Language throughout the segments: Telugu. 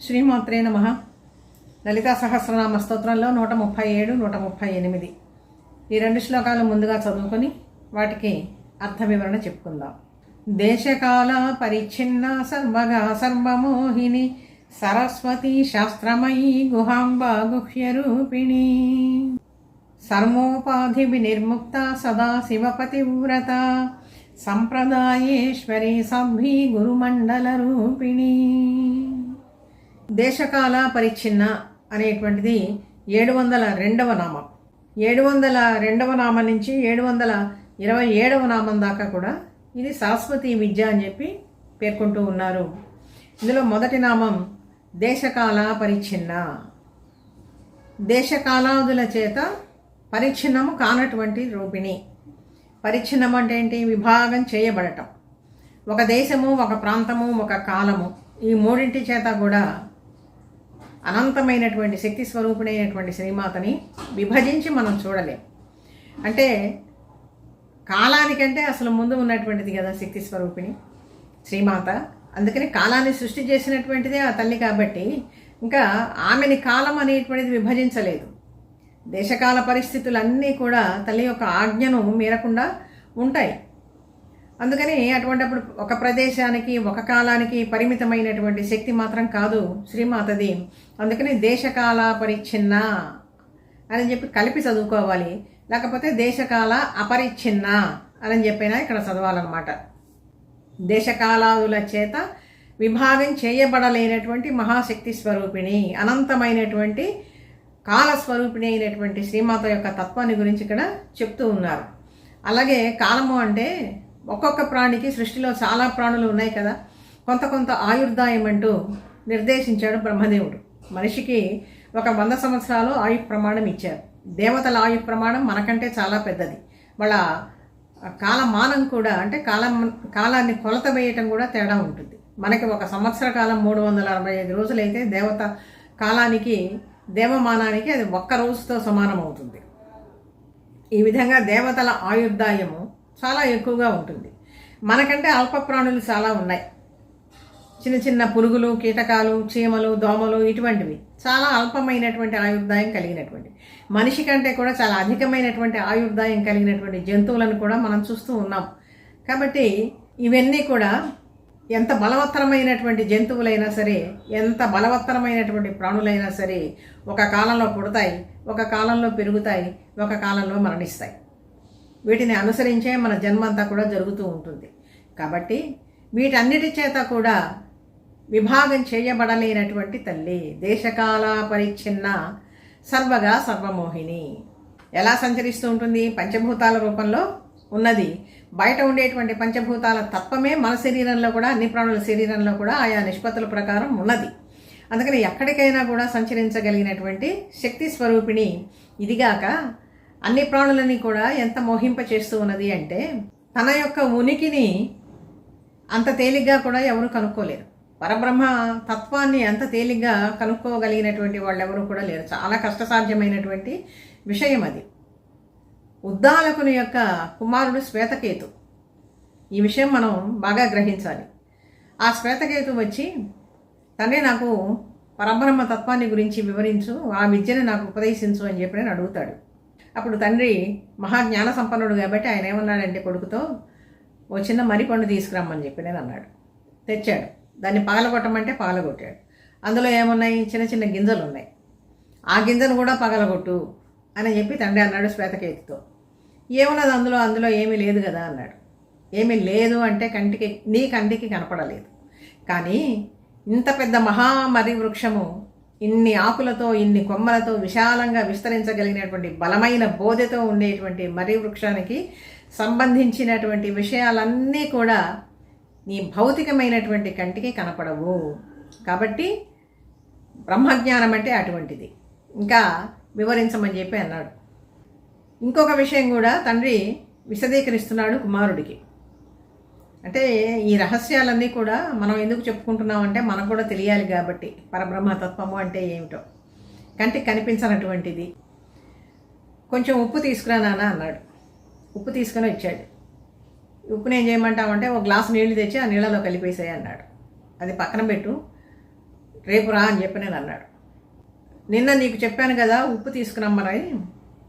శ్రీమాత్రే నమ. లలితా సహస్రనామ స్తోత్రంలో నూట ముప్పై ఏడు నూట ముప్పై ఎనిమిది. ఈ రెండు శ్లోకాలు ముందుగా చదువుకొని వాటికి అర్థ వివరణ చెప్పుకుందాం. దేశకాల పరిచ్ఛిన్న సర్వగా సర్వమోహిని సరస్వతి శాస్త్రమయీ గుహాంబ గుహ్యరూపిణి. సర్వోపాధి వినిర్ముక్త సదా శివపతివ్రత సంప్రదాయేశ్వరి సభ్యీ గురుమండల రూపిణీ. దేశకాల పరిచ్ఛిన్న అనేటువంటిది ఏడు వందల రెండవ నామం. ఏడు వందల రెండవ నామం నుంచి ఏడు వందల ఇరవై ఏడవ నామం దాకా కూడా ఇది శాశ్వతి విద్య అని చెప్పి పేర్కొంటూ ఉన్నారు. ఇందులో మొదటి నామం దేశకాల పరిచ్ఛిన్న. దేశకాలాదుల చేత పరిచ్ఛిన్నము కానటువంటి రూపిణి. పరిచ్ఛిన్నం అంటే ఏంటి? విభాగం చేయబడటం. ఒక దేశము ఒక ప్రాంతము ఒక కాలము ఈ మూడింటి చేత కూడా అనంతమైనటువంటి శక్తి స్వరూపుడైనటువంటి శ్రీమాతని విభజించి మనం చూడలేం. అంటే కాలానికంటే అసలు ముందు ఉన్నటువంటిది కదా శక్తి స్వరూపిణి శ్రీమాత. అందుకని కాలాన్ని సృష్టి చేసినటువంటిదే ఆ తల్లి కాబట్టి ఇంకా ఆమెని కాలం అనేటువంటిది విభజించలేదు. దేశకాల పరిస్థితులన్నీ కూడా తల్లి యొక్క ఆజ్ఞను మీరకుండా ఉంటాయి. అందుకని అటువంటిప్పుడు ఒక ప్రదేశానికి ఒక కాలానికి పరిమితమైనటువంటి శక్తి మాత్రం కాదు శ్రీమాతది. అందుకని దేశకాల పరిచ్ఛిన్న అని చెప్పి కలిపి చదువుకోవాలి. లేకపోతే దేశకాల అపరిచ్ఛిన్న అని చెప్పినా ఇక్కడ చదవాలన్నమాట. దేశకాలాదుల చేత విభాగం చేయబడలేనటువంటి మహాశక్తి స్వరూపిణి అనంతమైనటువంటి కాల స్వరూపిణి అయినటువంటి శ్రీమాత యొక్క తత్వాన్ని గురించి ఇక్కడ చెప్తూ ఉన్నారు. అలాగే కాలము అంటే ఒక్కొక్క ప్రాణికి సృష్టిలో చాలా ప్రాణులు ఉన్నాయి కదా. కొంత కొంత ఆయుర్దాయం అంటూ నిర్దేశించాడు బ్రహ్మదేవుడు. మనిషికి ఒక వంద సంవత్సరాలు ఆయు ప్రమాణం ఇచ్చారు. దేవతల ఆయు ప్రమాణం మనకంటే చాలా పెద్దది. వాళ్ళ కాలమానం కూడా అంటే కాలం కాలాన్ని కొలత వేయటం కూడా తేడా ఉంటుంది. మనకి ఒక సంవత్సర కాలం మూడు వందల అరవై ఐదు రోజులైతే దేవత కాలానికి దేవమానానికి అది ఒక్క రోజుతో సమానం అవుతుంది. ఈ విధంగా దేవతల ఆయుర్దాయము చాలా ఎక్కువగా ఉంటుంది. మనకంటే అల్ప ప్రాణులు చాలా ఉన్నాయి. చిన్న చిన్న పురుగులు కీటకాలు చీమలు దోమలు ఇటువంటివి చాలా అల్పమైనటువంటి ఆయుర్దాయం కలిగినటువంటి. మనిషి కంటే కూడా చాలా అధికమైనటువంటి ఆయుర్దాయం కలిగినటువంటి జంతువులను కూడా మనం చూస్తూ ఉన్నాం. కాబట్టి ఇవన్నీ కూడా ఎంత బలవత్తరమైనటువంటి జంతువులైనా సరే ఎంత బలవత్తరమైనటువంటి ప్రాణులైనా సరే ఒక కాలంలో పుడతాయి ఒక కాలంలో పెరుగుతాయి ఒక కాలంలో మరణిస్తాయి. వీటిని అనుసరించే మన జన్మంతా కూడా జరుగుతూ ఉంటుంది. కాబట్టి వీటన్నిటి చేత కూడా విభాగం చేయబడలేనటువంటి తల్లి దేశకాల పరిచ్ఛిన్న సర్వగా సర్వమోహిని. ఎలా సంచరిస్తూ ఉంటుంది? పంచభూతాల రూపంలో ఉన్నది. బయట ఉండేటువంటి పంచభూతాల తత్వమే మన శరీరంలో కూడా అన్ని ప్రాణుల శరీరంలో కూడా ఆయా నిష్పత్తుల ప్రకారం ఉన్నది. అందుకని ఎక్కడికైనా కూడా సంచరించగలిగినటువంటి శక్తి స్వరూపిణి ఇదిగాక అన్ని ప్రాణులని కూడా ఎంత మోహింప చేస్తూ ఉన్నది అంటే తన యొక్క ఉనికిని అంత తేలిగ్గా కూడా ఎవరు కనుక్కోలేరు. పరబ్రహ్మ తత్వాన్ని అంత తేలిగ్గా కనుక్కోగలిగినటువంటి వాళ్ళు ఎవరు కూడా లేరు. చాలా కష్టసాధ్యమైనటువంటి విషయం అది. ఉద్దాలకుని యొక్క కుమారుడు శ్వేతకేతు. ఈ విషయం మనం బాగా గ్రహించాలి. ఆ శ్వేతకేతు వచ్చి తండ్రి నాకు పరబ్రహ్మ తత్వాన్ని గురించి వివరించు ఆ విద్యను నాకు ఉపదేశించు అని చెప్పి నేను అడుగుతాడు. అప్పుడు తండ్రి మహాజ్ఞాన సంపన్నుడు కాబట్టి ఆయన ఏమన్నాడంటే కొడుకుతో ఓ చిన్న మరిపండు తీసుకురమ్మని చెప్పి నేను అన్నాడు. తెచ్చాడు. దాన్ని పగలగొట్టమంటే పగలగొట్టాడు అందులో ఏమున్నాయి? చిన్న చిన్న గింజలు ఉన్నాయి. ఆ గింజను కూడా పగలగొట్టు అని చెప్పి తండ్రి అన్నాడు శ్వేతకేతితో. ఏమున్నది అందులో? అందులో ఏమీ లేదు కదా అన్నాడు. ఏమీ లేదు అంటే కంటికి నీ కంటికి కనపడలేదు. కానీ ఇంత పెద్ద మహామరి వృక్షము ఇన్ని ఆకులతో ఇన్ని కొమ్మలతో విశాలంగా విస్తరించగలిగినటువంటి బలమైన బోధెతో ఉండేటువంటి మర్రి వృక్షానికి సంబంధించినటువంటి విషయాలన్నీ కూడా నీ భౌతికమైనటువంటి కంటికి కనపడవు. కాబట్టి బ్రహ్మజ్ఞానం అంటే అటువంటిది. ఇంకా వివరించమని చెప్పి అన్నాడు. ఇంకొక విషయం కూడా తండ్రి విశదీకరిస్తున్నాడు కుమారుడికి. అంటే ఈ రహస్యాలన్నీ కూడా మనం ఎందుకు చెప్పుకుంటున్నామంటే మనకు కూడా తెలియాలి కాబట్టి. పరబ్రహ్మతత్వము అంటే ఏమిటో. కంటికి కనిపించనటువంటిది. కొంచెం ఉప్పు తీసుకురా నాన్న అన్నాడు. ఉప్పు తీసుకుని వచ్చాడు. ఉప్పుని ఏం చేయమంటామంటే ఒక గ్లాసు నీళ్ళు తెచ్చి ఆ నీళ్ళలో కలిపేసాయి అన్నాడు. అది పక్కన పెట్టు. రేపు రా అని చెప్పి నేను అన్నాడు. నిన్న నీకు చెప్పాను కదా ఉప్పు తీసుకురమ్మని.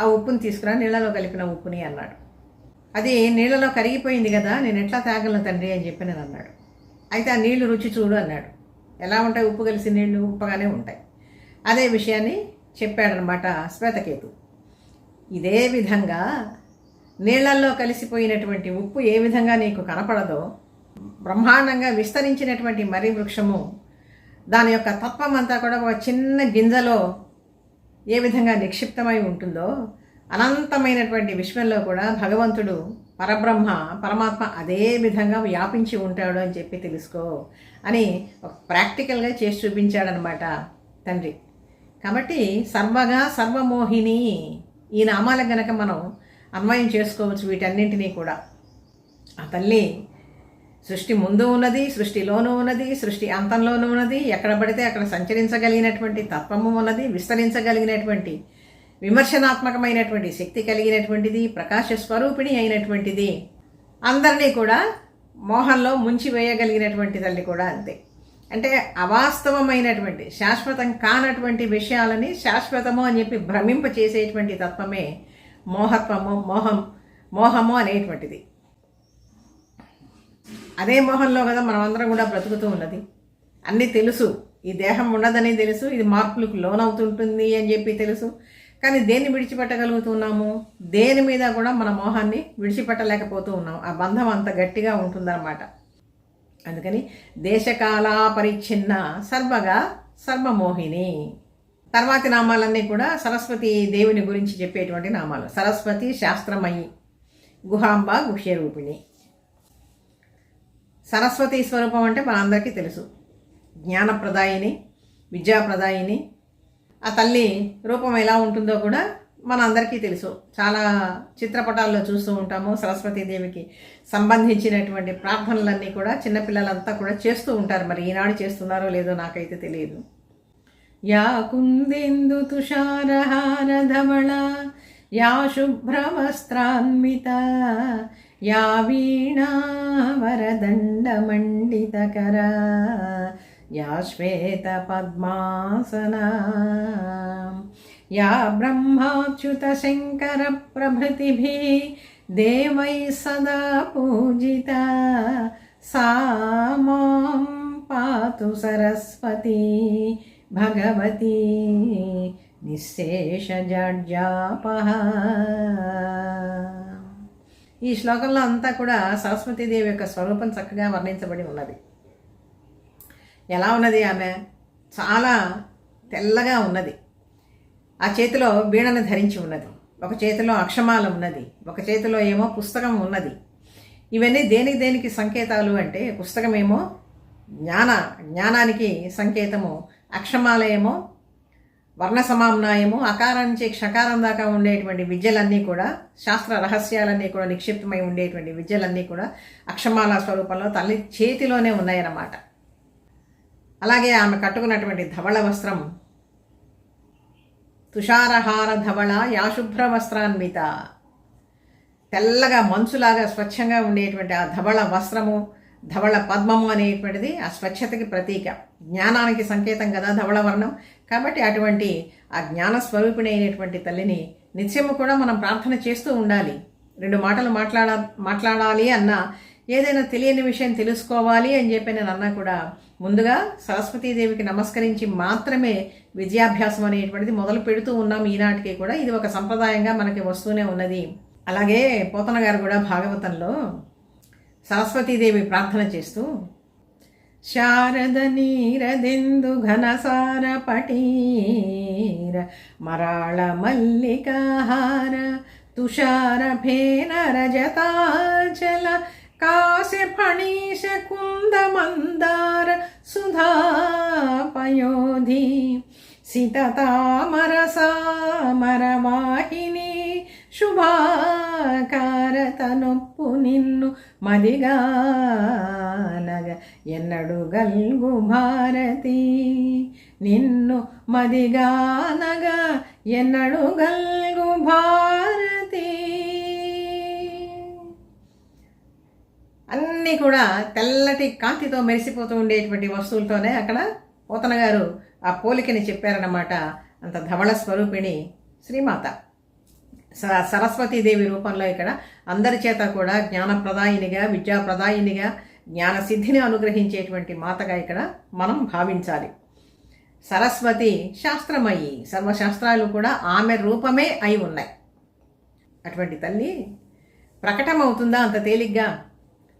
ఆ ఉప్పుని తీసుకురా నీళ్ళలో కలిపిన ఉప్పుని అన్నాడు. అది నీళ్ళలో కరిగిపోయింది కదా నేను ఎట్లా తాగలను తండ్రి అని చెప్పి నేను అన్నాడు. అయితే ఆ నీళ్ళు రుచి చూడు అన్నాడు. ఎలా ఉంటాయి ఉప్పు కలిసి నీళ్ళు ఉప్పగానే ఉంటాయి. అదే విషయాన్ని చెప్పాడనమాట శ్వేతకేతు. ఇదే విధంగా నీళ్ళల్లో కలిసిపోయినటువంటి ఉప్పు ఏ విధంగా నీకు కనపడదో బ్రహ్మాండంగా విస్తరించినటువంటి మర్రి వృక్షము దాని యొక్క తత్వం అంతా కూడా ఒక చిన్న గింజలో ఏ విధంగా నిక్షిప్తమై ఉంటుందో అనంతమైనటువంటి విశ్వంలో కూడా భగవంతుడు పరబ్రహ్మ పరమాత్మ అదే విధంగా వ్యాపించి ఉంటాడు అని చెప్పి తెలుసుకో అని ఒక ప్రాక్టికల్గా చేసి చూపించాడనమాట తండ్రి. కాబట్టి సర్వగా సర్వమోహిని ఈ నామాలకు గనక మనం అన్వయం చేసుకోవచ్చు వీటన్నింటినీ కూడా. ఆ తల్లి సృష్టి ముందు ఉన్నది సృష్టిలోనూ ఉన్నది సృష్టి అంతంలోనూ ఉన్నది ఎక్కడ పడితే అక్కడ సంచరించగలిగినటువంటి తత్వము ఉన్నది విస్తరించగలిగినటువంటి విమర్శనాత్మకమైనటువంటి శక్తి కలిగినటువంటిది ప్రకాశ స్వరూపిణి అయినటువంటిది. అందరినీ కూడా మోహంలో ముంచి వేయగలిగినటువంటి తల్లి కూడా అంతే. అంటే అవాస్తవమైనటువంటి శాశ్వతం కానటువంటి విషయాలని శాశ్వతము అని చెప్పి భ్రమింప చేసేటువంటి తత్వమే మోహత్వము మోహం మోహము అనేటువంటిది. అదే మోహంలో కదా మనం అందరం కూడా బ్రతుకుతూ ఉన్నది. అన్నీ తెలుసు. ఈ దేహం ఉండదని తెలుసు. ఇది మార్పులకు లోనవుతుంటుంది అని చెప్పి తెలుసు. కానీ దేన్ని విడిచిపెట్టగలుగుతున్నాము? దేని మీద కూడా మన మోహాన్ని విడిచిపెట్టలేకపోతూ ఉన్నాం. ఆ బంధం అంత గట్టిగా ఉంటుందన్నమాట. అందుకని దేశకాల పరిచ్ఛిన్న సర్వగా సర్వమోహిని. తర్వాతి నామాలన్నీ కూడా సరస్వతి దేవుని గురించి చెప్పేటువంటి నామాలు. సరస్వతి శాస్త్రమయి గుహాంబ గుహ్యరూపిణి. సరస్వతి స్వరూపం అంటే మనందరికీ తెలుసు. జ్ఞానప్రదాయిని విద్యాప్రదాయిని ఆ తల్లి రూపం ఎలా ఉంటుందో కూడా మన అందరికీ తెలుసు. చాలా చిత్రపటాల్లో చూస్తూ ఉంటాము. సరస్వతీదేవికి సంబంధించినటువంటి ప్రార్థనలన్నీ కూడా చిన్నపిల్లలంతా కూడా చేస్తూ ఉంటారు. మరి ఈనాడు చేస్తున్నారో లేదో నాకైతే తెలియదు. యా కుందేందు తుషారహార ధవళ యా శుభ్రవస్త్రాన్విత యా వీణా వరదండమండితకరా या श्वेतपद्मासना या ब्रह्माच्युतशङ्करप्रभृतिभिः देवैः सदा पूजिता सा मां पातु सरस्वती भगवती నిశేషజడ్జాపహ ఈ శ్లోకంలో అంతా కూడా సరస్వతీదేవి యొక్క స్వరూపం చక్కగా వర్ణించబడి ఉన్నది ఎలా ఉన్నది ఆమె? చాలా తెల్లగా ఉన్నది. ఆ చేతిలో వీణను ధరించి ఉన్నది. ఒక చేతిలో అక్షమాల ఉన్నది. ఒక చేతిలో ఏమో పుస్తకం ఉన్నది. ఇవన్నీ దేనికి దేనికి సంకేతాలు అంటే పుస్తకమేమో జ్ఞాన జ్ఞానానికి సంకేతము. అక్షమాలయమో వర్ణ సమామ్నాయము అకారం నుంచి క్షకారం దాకా ఉండేటువంటి విద్యలన్నీ కూడా శాస్త్ర రహస్యాలన్నీ కూడా నిక్షిప్తమై ఉండేటువంటి విద్యలన్నీ కూడా అక్షమాల స్వరూపంలో తల్లి చేతిలోనే ఉన్నాయన్నమాట. అలాగే ఆమె కట్టుకున్నటువంటి ధవళ వస్త్రం తుషారహార ధవళ యాశుభ్ర వస్త్రాన్విత. తెల్లగా మంచులాగా స్వచ్ఛంగా ఉండేటువంటి ఆ ధవళ వస్త్రము ధవళ పద్మము అనేటువంటిది ఆ స్వచ్ఛతకి ప్రతీక. జ్ఞానానికి సంకేతం కదా ధవళ వర్ణం. కాబట్టి అటువంటి ఆ జ్ఞాన స్వరూపిణి అయినటువంటి తల్లిని నిత్యము కూడా మనం ప్రార్థన చేస్తూ ఉండాలి. రెండు మాటలు మాట్లాడ మాట్లాడాలి అన్నా ఏదైనా తెలియని విషయం తెలుసుకోవాలి అని చెప్పి నేను అన్నా కూడా ముందుగా సరస్వతీదేవికి నమస్కరించి మాత్రమే విద్యాభ్యాసం అనేటువంటిది మొదలు పెడుతూ ఉన్నాం ఈనాటికి కూడా. ఇది ఒక సంప్రదాయంగా మనకి వస్తూనే ఉన్నది. అలాగే పోతన గారు కూడా భాగవతంలో సరస్వతీదేవి ప్రార్థన చేస్తూ శారద నీరదెందు ఘనసార పటీర మరాళ మల్లికాహార తుషార ఫేన రజతాచల కాశ ఫణీశ కుంద మందార సుధాపయోధి సితతామర సామరవాహిని శుభాకారతనొప్పు నిన్ను మదిగానగ ఎన్నడు గల్గు భారతి నిన్ను మదిగానగా ఎన్నడు గల్గు భారతి అన్నీ కూడా తెల్లటి కాంతితో మెరిసిపోతూ ఉండేటువంటి వస్తువులతోనే అక్కడ పోతన గారు ఆ పోలికని చెప్పారన్నమాట. అంత ధవళ స్వరూపిణి శ్రీమాత. స- సరస్వతీదేవి రూపంలో ఇక్కడ అందరి చేత కూడా జ్ఞానప్రదాయినిగా విద్యాప్రదాయినిగా జ్ఞాన సిద్ధిని అనుగ్రహించేటువంటి మాతగా ఇక్కడ మనం భావించాలి. సరస్వతి శాస్త్రమయ్యి సర్వశాస్త్రాలు కూడా ఆమె రూపమే అయి ఉన్నాయి. అటువంటి తల్లి ప్రకటమవుతుందా అంత తేలిగ్గా?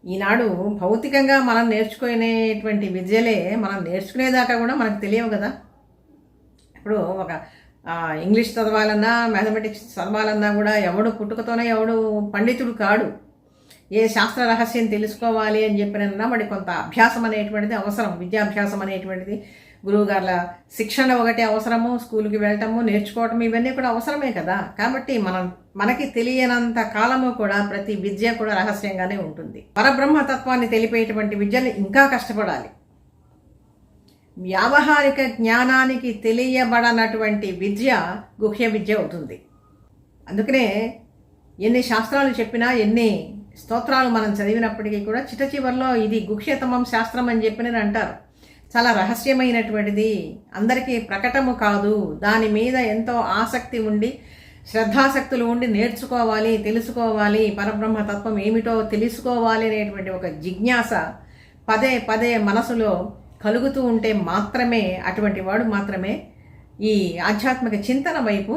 ఈనాడు భౌతికంగా మనం నేర్చుకునేటువంటి విద్యలే మనం నేర్చుకునేదాకా కూడా మనకు తెలియవు కదా. ఇప్పుడు ఒక ఇంగ్లీష్ చదవాలన్నా మ్యాథమెటిక్స్ చదవాలన్నా కూడా ఎవడు పుట్టుకతోనే ఎవడు పండితుడు కాడు. ఏ శాస్త్ర రహస్యం తెలుసుకోవాలి అని చెప్పినన్నా మరి కొంత అభ్యాసం అనేటువంటిది అవసరం. విద్యాభ్యాసం అనేటువంటిది గురువుగారుల శిక్షణ ఒకటి అవసరము స్కూల్కి వెళ్ళటము నేర్చుకోవటం ఇవన్నీ కూడా అవసరమే కదా. కాబట్టి మనం మనకి తెలియనంత కాలము కూడా ప్రతి విద్య కూడా రహస్యంగానే ఉంటుంది. పరబ్రహ్మ తత్వాన్ని తెలిపేటువంటి విద్యను ఇంకా కష్టపడాలి. వ్యావహారిక జ్ఞానానికి తెలియబడనటువంటి విద్య గుహ్య విద్య అవుతుంది. అందుకనే ఎన్ని శాస్త్రాలు చెప్పినా ఎన్ని స్తోత్రాలు మనం చదివినప్పటికీ కూడా చిట్ట చివరిలో ఇది గుహ్యతమం శాస్త్రం అని చెప్పిన అంటారు. చాలా రహస్యమైనటువంటిది. అందరికీ ప్రకటము కాదు. దాని మీద ఎంతో ఆసక్తి ఉండి శ్రద్ధాశక్తులు ఉండి నేర్చుకోవాలి తెలుసుకోవాలి పరబ్రహ్మ తత్వం ఏమిటో తెలుసుకోవాలి అనేటువంటి ఒక జిజ్ఞాస పదే పదే మనసులో కలుగుతూ ఉంటే మాత్రమే అటువంటి వాడు మాత్రమే ఈ ఆధ్యాత్మిక చింతన వైపు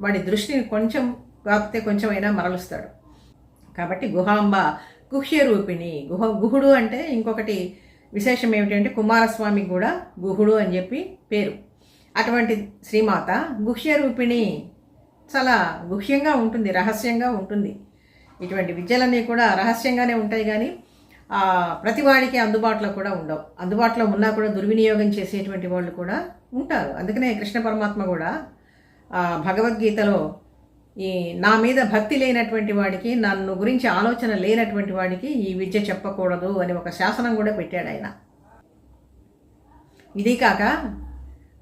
వాడి దృష్టిని కొంచెం కాకపోతే కొంచెమైనా మరలుస్తాడు. కాబట్టి గుహాంబ గుహ్య రూపిణి గుహ గుహుడు అంటే ఇంకొకటి విశేషం ఏమిటంటే కుమారస్వామి కూడా గుహుడు అని చెప్పి పేరు. అటువంటి శ్రీమాత గుహ్య రూపిణి చాలా గుహ్యంగా ఉంటుంది రహస్యంగా ఉంటుంది. ఇటువంటి విద్యలన్నీ కూడా రహస్యంగానే ఉంటాయి కానీ ప్రతి వాడికి అందుబాటులో కూడా ఉండవు. అందుబాటులో ఉన్నా కూడా దుర్వినియోగం చేసేటువంటి వాళ్ళు కూడా ఉంటారు. అందుకనే కృష్ణ పరమాత్మ కూడా భగవద్గీతలో ఈ నా మీద భక్తి లేనటువంటి వాడికి నన్ను గురించి ఆలోచన లేనటువంటి వాడికి ఈ విద్య చెప్పకూడదు అని ఒక శాసనం కూడా పెట్టాడు ఆయన. ఇది కాక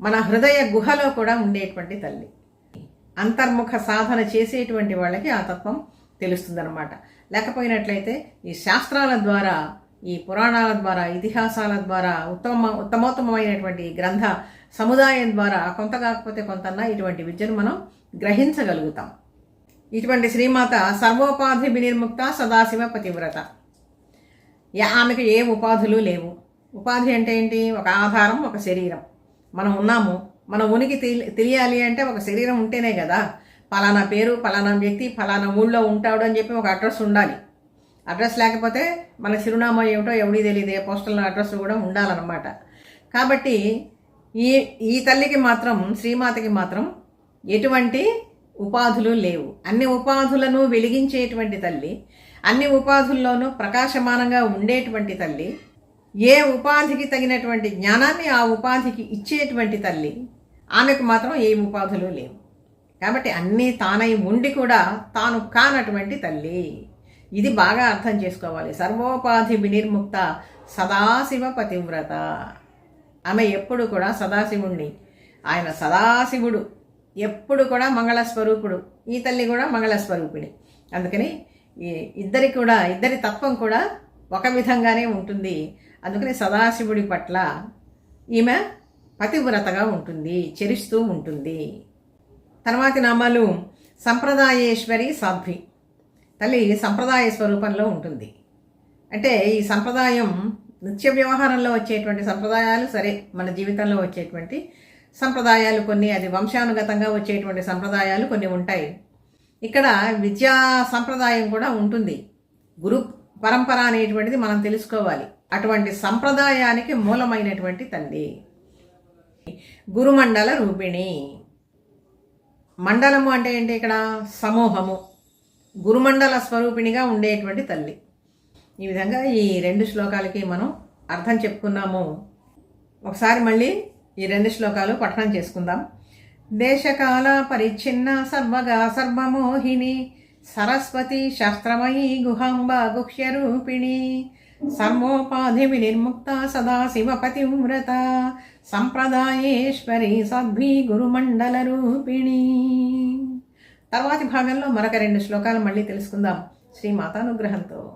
మన హృదయ గుహలో కూడా ఉండేటువంటి తల్లి. అంతర్ముఖ సాధన చేసేటువంటి వాళ్ళకి ఆ తత్వం తెలుస్తుందన్నమాట. లేకపోయినట్లయితే ఈ శాస్త్రాల ద్వారా ఈ పురాణాల ద్వారా ఇతిహాసాల ద్వారా ఉత్తమ ఉత్తమోత్తమైనటువంటి గ్రంథ సముదాయం ద్వారా కొంత కాకపోతే కొంతన్నా ఇటువంటి విద్యను మనం గ్రహించగలుగుతాం. ఇటువంటి శ్రీమాత సర్వోపాధి వినిర్ముక్త సదాశివ పతివ్రత. ఆమెకు ఏ ఉపాధులు లేవు. ఉపాధి అంటే ఏంటి? ఒక ఆధారం ఒక శరీరం. మనం ఉన్నాము మన ఉనికి తెలి- తెలియాలి అంటే ఒక శరీరం ఉంటేనే కదా. పలానా పేరు పలానా వ్యక్తి పలానా ఊళ్ళో ఉంటాడు అని చెప్పి ఒక అడ్రస్ ఉండాలి. అడ్రస్ లేకపోతే మన చిరునామా ఏమిటో ఎవడీ తెలియదు. ఏ పోస్టల్ అడ్రస్ కూడా ఉండాలన్నమాట. కాబట్టి ఈ ఈ తల్లికి మాత్రం శ్రీమాతకి మాత్రం ఎటువంటి ఉపాధులు లేవు. అన్ని ఉపాధులను వెలిగించేటువంటి తల్లి అన్ని ఉపాధుల్లోనూ ప్రకాశమానంగా ఉండేటువంటి తల్లి ఏ ఉపాధికి తగినటువంటి జ్ఞానాన్ని ఆ ఉపాధికి ఇచ్చేటువంటి తల్లి ఆమెకు మాత్రం ఏ ఉపాధులు లేవు. కాబట్టి అన్నీ తానై ఉండి కూడా తాను కానటువంటి తల్లి. ఇది బాగా అర్థం చేసుకోవాలి. సర్వోపాధి వినిర్ముక్త సదాశివ పతివ్రత. ఆమె ఎప్పుడు కూడా సదాశివుణ్ణి. ఆయన సదాశివుడు. ఎప్పుడు కూడా మంగళ స్వరూపుడు. ఈ తల్లి కూడా మంగళస్వరూపిణి అందుకని ఇద్దరి కూడా ఇద్దరి తత్వం కూడా ఒక విధంగానే ఉంటుంది. అందుకని సదాశివుడి పట్ల ఈమె పతివ్రతగా ఉంటుంది చరిస్తూ ఉంటుంది. తర్వాతి నామాలు సంప్రదాయేశ్వరి సాధ్వి. తల్లి సంప్రదాయ స్వరూపంలో ఉంటుంది. అంటే ఈ సంప్రదాయం నిత్య వ్యవహారంలో వచ్చేటువంటి సంప్రదాయాలు సరే మన జీవితంలో వచ్చేటువంటి సంప్రదాయాలు కొన్ని అది వంశానుగతంగా వచ్చేటువంటి సంప్రదాయాలు కొన్ని ఉంటాయి. ఇక్కడ విద్యా సంప్రదాయం కూడా ఉంటుంది. గురు పరంపర అనేటువంటిది మనం తెలుసుకోవాలి. అటువంటి సంప్రదాయానికి మూలమైనటువంటి తల్లి. గురుమండల రూపిణి. మండలము అంటే ఏంటి ఇక్కడ? సమూహము. గురుమండల స్వరూపిణిగా ఉండేటువంటి తల్లి. ఈ విధంగా ఈ రెండు శ్లోకాలకి మనం అర్థం చెప్పుకున్నాము. ఒకసారి మళ్ళీ ఈ రెండు శ్లోకాలు పఠనం చేసుకుందాం. దేశకాల పరిచ్ఛిన్న సర్వగా సర్వమోహిని సరస్వతి శాస్త్రమయీ గుహాంబ గుహ్యరూపిణి సర్వోపాధి వినిర్ముక్త సదాశివపతి పతివ్రత సంప్రదాయేశ్వరి సద్భి గురుమండల రూపిణి. తర్వాతి భాగంలో మరొక రెండు శ్లోకాలు మళ్ళీ తెలుసుకుందాం. శ్రీ మాతానుగ్రహంతో.